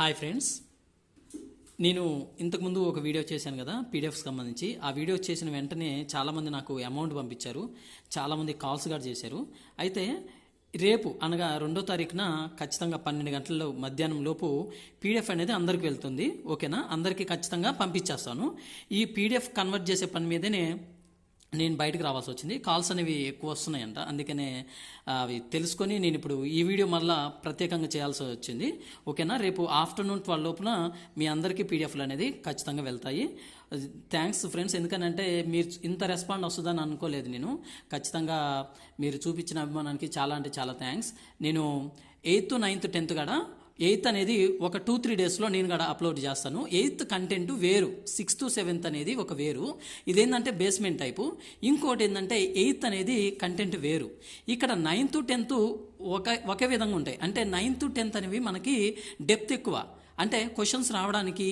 Hi friends. నేను ఇంతకుముందు ఒక వీడియో చేశాను కదా పీడిఎఫ్కి సంబంధించి. ఆ వీడియో చేసిన వెంటనే చాలామంది నాకు అమౌంట్ పంపించారు. చాలామంది కాల్స్ కూడా చేశారు. అయితే రేపు అనగా రెండో తారీఖున ఖచ్చితంగా పన్నెండు గంటల మధ్యాహ్నం లోపు పీడిఎఫ్ అనేది అందరికి వెళ్తుంది. ఓకేనా? అందరికీ ఖచ్చితంగా పంపించేస్తాను. ఈ పీడిఎఫ్ కన్వర్ట్ చేసే పని మీదనే నేను బయటకు రావాల్సి వచ్చింది. కాల్స్ అనేవి ఎక్కువ వస్తున్నాయంట. అందుకనే అవి తెలుసుకొని నేను ఇప్పుడు ఈ వీడియో మళ్ళీ ప్రత్యేకంగా చేయాల్సి వచ్చింది. ఓకేనా? రేపు ఆఫ్టర్నూన్ ట్వెల్వ్ లోపున మీ అందరికీ పీడిఎఫ్లు అనేది ఖచ్చితంగా వెళ్తాయి. Thanks friends. ఎందుకనంటే మీరు ఇంత రెస్పాండ్ వస్తుందని అనుకోలేదు నేను. ఖచ్చితంగా మీరు చూపించిన అభిమానానికి చాలా అంటే చాలా థ్యాంక్స్ నేను ఎయిత్ నైన్త్ టెన్త్ కూడా ఎయిత్ అనేది ఒక టూ త్రీ డేస్లో నేను కూడా అప్లోడ్ చేస్తాను. ఎయిత్ కంటెంట్ వేరు సిక్స్త్ సెవెంత్ అనేది ఒక వేరు. ఇదేంటంటే బేస్మెంట్ టైపు. ఇంకోటి ఏంటంటే ఎయిత్ అనేది కంటెంట్ వేరు. ఇక్కడ నైన్త్ టెన్త్ ఒక ఒకే విధంగా ఉంటాయి. అంటే నైన్త్ టెన్త్ అనేవి మనకి డెప్త్ ఎక్కువ. అంటే క్వశ్చన్స్ రావడానికి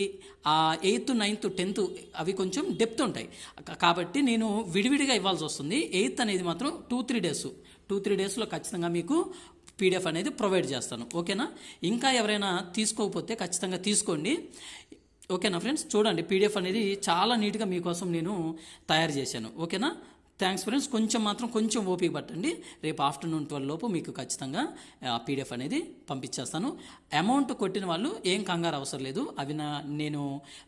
ఆ ఎయిత్ నైన్త్ టెన్త్ అవి కొంచెం డెప్త్ ఉంటాయి. కాబట్టి నేను విడివిడిగా ఇవ్వాల్సి వస్తుంది. ఎయిత్ అనేది మాత్రం two three days. Two three డేస్లో ఖచ్చితంగా మీకు పీడిఎఫ్ అనేది ప్రొవైడ్ చేస్తాను. ఓకేనా? ఇంకా ఎవరైనా తీసుకోకపోతే ఖచ్చితంగా తీసుకోండి. ఓకేనా ఫ్రెండ్స్? చూడండి పీడిఎఫ్ అనేది చాలా నీట్గా మీకోసం నేను తయారు చేశాను. ఓకేనా? Thanks friends. కొంచెం మాత్రం కొంచెం ఓపిక పట్టండి. రేపు ఆఫ్టర్నూన్ ట్వెల్వ్ లోపు మీకు ఖచ్చితంగా పీడిఎఫ్ అనేది పంపించేస్తాను. అమౌంట్ కొట్టిన వాళ్ళు ఏం కంగారు అవసరం లేదు. అవి నా నేను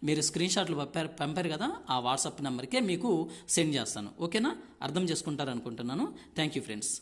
మీరు స్క్రీన్ షాట్లు పంపారు పంపారు కదా ఆ వాట్సాప్ నెంబర్కే మీకు సెండ్ చేస్తాను. ఓకేనా? అర్థం చేసుకుంటారు అనుకుంటున్నాను థ్యాంక్ యూ ఫ్రెండ్స్.